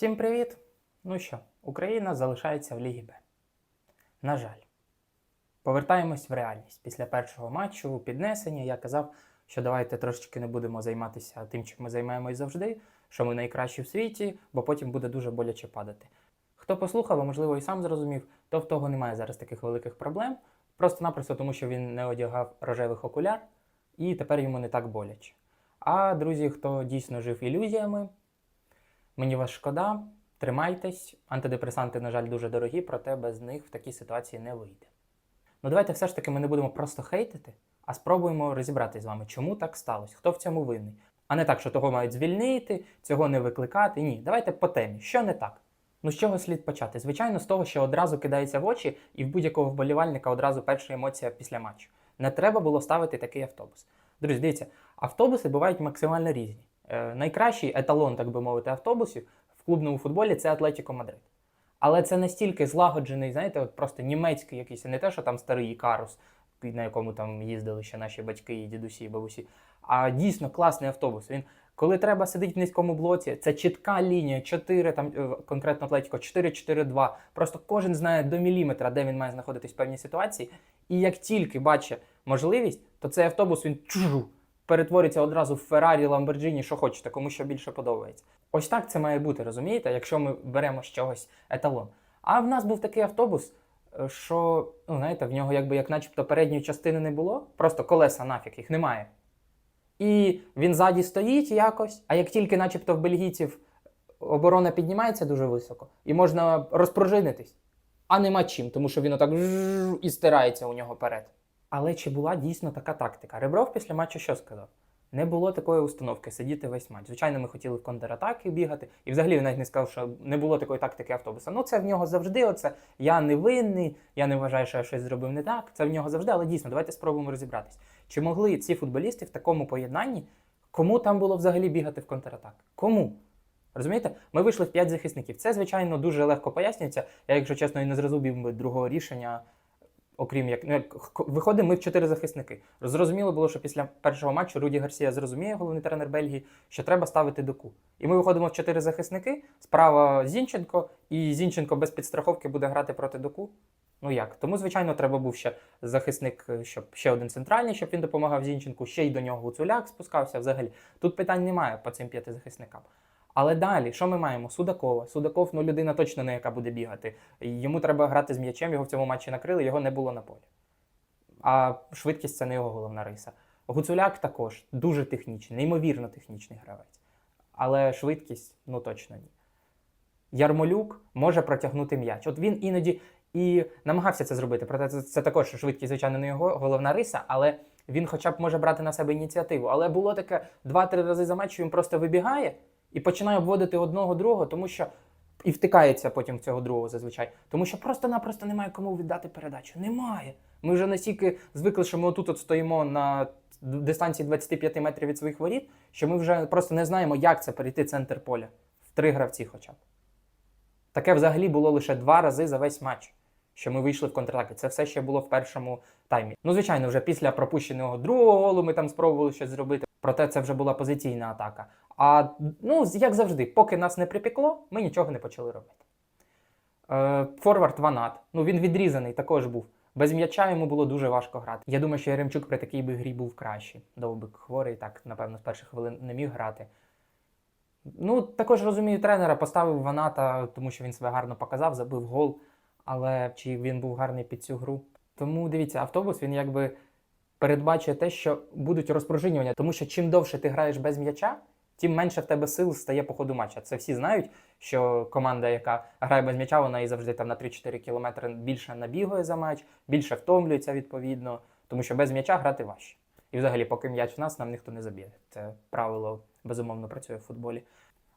Всім привіт! Ну що, Україна залишається в Лігі Б. На жаль, повертаємось в реальність. Після першого матчу піднесення я казав, що давайте трошечки не будемо займатися тим, чим ми займаємось завжди, що ми найкращі в світі, бо потім буде дуже боляче падати. Хто послухав, а можливо і сам зрозумів, то в того немає зараз таких великих проблем. Просто-напросто тому, що він не одягав рожевих окуляр, і тепер йому не так боляче. А друзі, хто дійсно жив ілюзіями, Мені вас шкода, тримайтесь. Антидепресанти, на жаль, дуже дорогі, проте без них в такій ситуації не вийде. Ну давайте все ж таки ми не будемо просто хейтити, а спробуємо розібратися з вами, чому так сталося, хто в цьому винний. А не так, що того мають звільнити, цього не викликати. Ні, давайте по темі. Що не так? Ну з чого слід почати? Звичайно, з того, що одразу кидається в очі, і в будь-якого вболівальника одразу перша емоція після матчу. Не треба було ставити такий автобус. Друзі, дивіться, автобуси бувають максимально різні. Е, найкращий еталон, так би мовити, автобусів в клубному футболі це Атлетіко Мадрид. Але це настільки злагоджений, знаєте, от просто німецький якийсь, не те, що там старий Ікарус, на якому там їздили ще наші батьки, і дідусі, і бабусі. А дійсно класний автобус. Він, коли треба сидіти в низькому блоці, це чітка лінія, 4, там е, конкретно Атлетіко, 4-4-2. Просто кожен знає до міліметра, де він має знаходитись в певній ситуації. І як тільки бачить можливість, то цей автобус він чужу перетвориться одразу в Феррарі, Ламборджині, що хочете, кому що більше подобається. Ось так це має бути, розумієте, якщо ми беремо з чогось еталон. А в нас був такий автобус, е, що, ну, знаєте, в нього якби як начебто передньої частини не було, просто колеса нафіг, їх немає. І він ззаді стоїть якось, а як тільки, начебто, в бельгійців оборона піднімається дуже високо, і можна розпружинитись, а нема чим, тому що він отак і стирається у нього перед. Але чи була дійсно така тактика? Ребров після матчу що сказав? Не було такої установки сидіти весь матч. Звичайно, ми хотіли в контратаки бігати, і взагалі він навіть не сказав, що не було такої тактики автобуса. Ну, це в нього завжди. Оце я не винний, я не вважаю, що я щось зробив не так. Це в нього завжди, але дійсно, давайте спробуємо розібратись. Чи могли ці футболісти в такому поєднанні, кому там було взагалі бігати в контратак? Кому? Розумієте, ми вийшли в 5 захисників. Це, звичайно, дуже легко пояснюється. Я, якщо чесно, і не зрозумів би другого рішення окрім як ну, виходимо ми в чотири захисники. Зрозуміло було, що після першого матчу Руді Гарсія зрозуміє, головний тренер Бельгії, що треба ставити доку. І ми виходимо в чотири захисники. Справа Зінченко, і Зінченко без підстраховки буде грати проти доку. Ну як? Тому, звичайно, треба був ще захисник, е, щоб ще один центральний, щоб він допомагав Зінченку, ще й до нього Гуцуляк спускався. Взагалі тут питань немає по цим п'яти захисникам. Але далі, що ми маємо? Судакова. Судаков, ну людина точно не яка буде бігати. Йому треба грати з м'ячем, його в цьому матчі накрили, його не було на полі. А швидкість це не його головна риса. Гуцуляк також дуже технічний, неймовірно технічний гравець. Але швидкість, ну точно ні. Ярмолюк може протягнути м'яч. От він іноді і намагався це зробити. Проте це, це також швидкість, звичайно, не його головна риса, але він хоча б може брати на себе ініціативу. Але було таке два-три рази за матч, що він просто вибігає і починає обводити одного другого, тому що і втикається потім в цього другого зазвичай. Тому що просто-напросто немає кому віддати передачу. Немає. Ми вже настільки звикли, що ми отут от стоїмо на дистанції 25 метрів від своїх воріт, що ми вже просто не знаємо, як це перейти центр поля в три гравці хоча б. Таке взагалі було лише два рази за весь матч, що ми вийшли в контратаки. Це все ще було в першому таймі. Ну, звичайно, вже після пропущеного другого голу ми там спробували щось зробити. Проте це вже була позиційна атака. А ну, як завжди, поки нас не припекло, ми нічого не почали робити. Е, Форвард Ванат. Ну він відрізаний також був. Без м'яча йому було дуже важко грати. Я думаю, що Яремчук при такій би грі був кращий. Довбик хворий, так, напевно, з перших хвилин не міг грати. Ну, також розумію тренера, поставив Ваната, тому що він себе гарно показав, забив гол. Але чи він був гарний під цю гру? Тому дивіться, автобус він якби передбачує те, що будуть розпружинювання, тому що чим довше ти граєш без м'яча, тим менше в тебе сил стає по ходу матча. Це всі знають, що команда, яка грає без м'яча, вона і завжди там на 3-4 кілометри більше набігує за матч, більше втомлюється відповідно, тому що без м'яча грати важче. І взагалі, поки м'яч в нас, нам ніхто не заб'є. Це правило безумовно працює в футболі.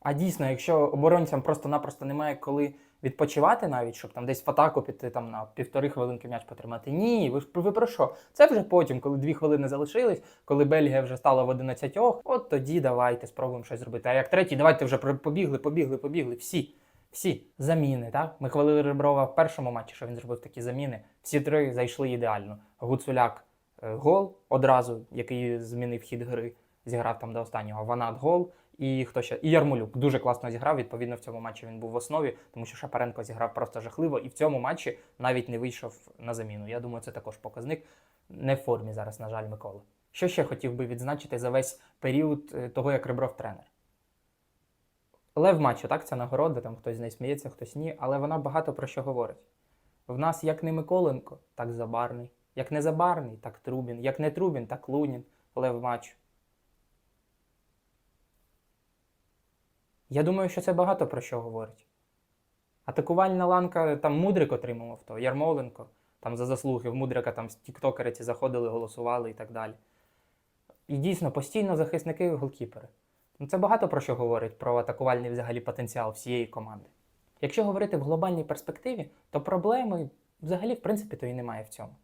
А дійсно, якщо оборонцям просто-напросто немає коли відпочивати навіть, щоб там десь в атаку піти там на півтори хвилинки м'яч потримати. Ні, ви ви про що? Це вже потім, коли дві хвилини залишились, коли Бельгія вже стала в 11, от тоді давайте спробуємо щось зробити. А як третій, давайте вже побігли, побігли, побігли. Всі. Всі заміни, так? Ми хвалили Реброва в першому матчі, що він зробив такі заміни. Всі три зайшли ідеально. Гуцуляк е, гол одразу, який змінив хід гри, зіграв там до останнього. Ванат гол, І хто ще? І Ярмолюк дуже класно зіграв. Відповідно, в цьому матчі він був в основі, тому що Шапаренко зіграв просто жахливо, і в цьому матчі навіть не вийшов на заміну. Я думаю, це також показник. Не в формі зараз, на жаль, Микола. Що ще хотів би відзначити за весь період е, того, як Ребров тренер? Лев матчу, так, це нагорода, там хтось з неї сміється, хтось ні, але вона багато про що говорить. В нас як не Миколенко, так Забарний. Як не Забарний, так Трубін. Як не Трубін, так Лунін. Лев матчу. Я думаю, що це багато про що говорить. Атакувальна ланка, там Мудрик отримував то, Ярмоленко, там за заслуги в Мудрика там тіктокери ці заходили, голосували і так далі. І дійсно, постійно захисники і голкіпери. Ну, це багато про що говорить про атакувальний взагалі потенціал всієї команди. Якщо говорити в глобальній перспективі, то проблеми взагалі, в принципі, то і немає в цьому.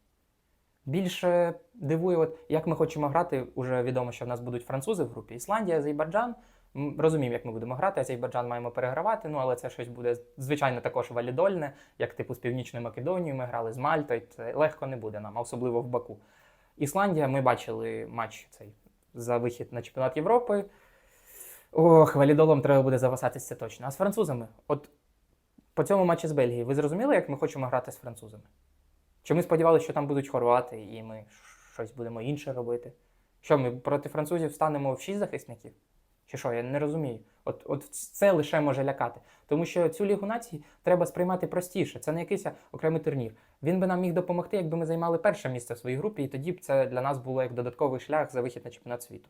Більше дивує, от, як ми хочемо грати, уже відомо, що в нас будуть французи в групі. Ісландія, Азербайджан. Розуміємо, як ми будемо грати. Азербайджан маємо перегравати, ну але це щось буде звичайно також валідольне, як типу з Північною Македонією ми грали з Мальтою. Це легко не буде нам, а особливо в Баку. Ісландія, ми бачили матч цей за вихід на чемпіонат Європи. Ох, валідолом треба буде завасатися точно. А з французами, от по цьому матчі з Бельгією, ви зрозуміли, як ми хочемо грати з французами? Чи ми сподівалися, що там будуть хорвати, і ми щось будемо інше робити? Що ми проти французів станемо в шість захисників? Чи що, я не розумію. От, от це лише може лякати. Тому що цю лігу націй треба сприймати простіше. Це не якийсь окремий турнір. Він би нам міг допомогти, якби ми займали перше місце в своїй групі, і тоді б це для нас було як додатковий шлях за вихід на чемпіонат світу.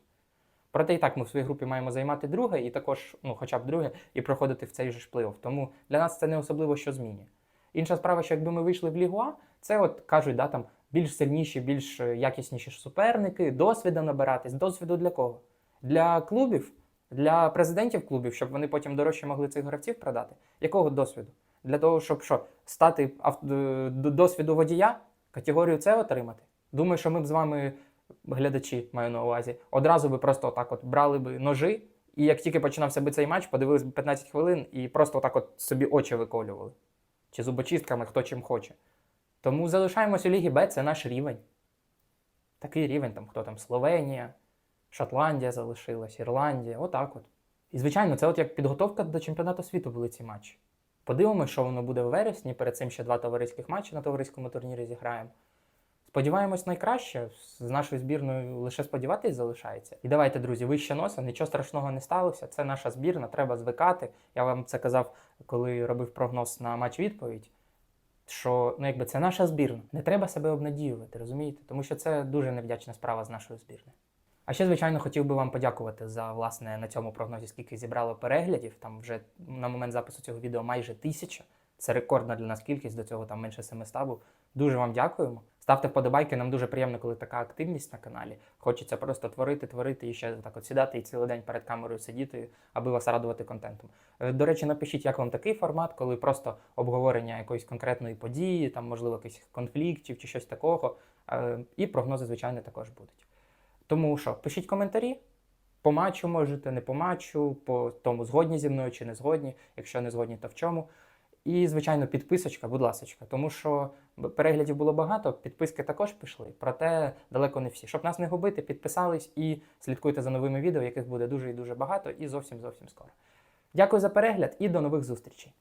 Проте і так ми в своїй групі маємо займати друге, і також, ну, хоча б друге, і проходити в цей же ж плей-офф. Тому для нас це не особливо що змінює. Інша справа, що якби ми вийшли в Лігу А, це от кажуть, да, там більш сильніші, більш якісніші суперники, досвіду набиратись. Досвіду для кого? Для клубів, для президентів клубів, щоб вони потім дорожче могли цих гравців продати. Якого досвіду? Для того, щоб що, стати ав- е, до- досвіду водія, категорію С отримати. Думаю, що ми б з вами, глядачі, маю на увазі, одразу би просто отак от брали би ножи, і як тільки починався би цей матч, подивились б 15 хвилин і просто отак от собі очі виколювали. Чи зубочистками, хто чим хоче. Тому залишаємось у Лігі Б, це наш рівень. Такий рівень, там хто там Словенія, Шотландія залишилась, Ірландія, отак от. І звичайно, це от як підготовка до чемпіонату світу були ці матчі. Подивимося, що воно буде в вересні. Перед цим ще два товариських матчі на товариському турнірі зіграємо. Сподіваємось найкраще. З нашою збірною лише сподіватись залишається. І давайте, друзі, вище носа, нічого страшного не сталося. Це наша збірна, треба звикати. Я вам це казав, коли робив прогноз на матч відповідь. Що ну, якби це наша збірна. Не треба себе обнадіювати, розумієте? Тому що це дуже невдячна справа з нашої збірної. А ще, звичайно, хотів би вам подякувати за власне на цьому прогнозі, скільки зібрало переглядів. Там вже на момент запису цього відео майже тисяча. Це рекордна для нас кількість, до цього там менше 700 був. Дуже вам дякуємо. Ставте вподобайки, нам дуже приємно, коли така активність на каналі. Хочеться просто творити, творити і ще так от сідати і цілий день перед камерою сидіти, аби вас радувати контентом. Е, До речі, напишіть, як вам такий формат, коли просто обговорення якоїсь конкретної події, там, можливо, якихось конфліктів чи щось такого. Е, І прогнози, звичайно, також будуть. Тому що, пишіть коментарі. По матчу можете, не по матчу, по тому згодні зі мною чи не згодні. Якщо не згодні, то в чому. І, звичайно, підписочка, будь ласка, тому що переглядів було багато, підписки також пішли, проте далеко не всі. Щоб нас не губити, підписались і слідкуйте за новими відео, яких буде дуже і дуже багато, і зовсім зовсім скоро. Дякую за перегляд і до нових зустрічей.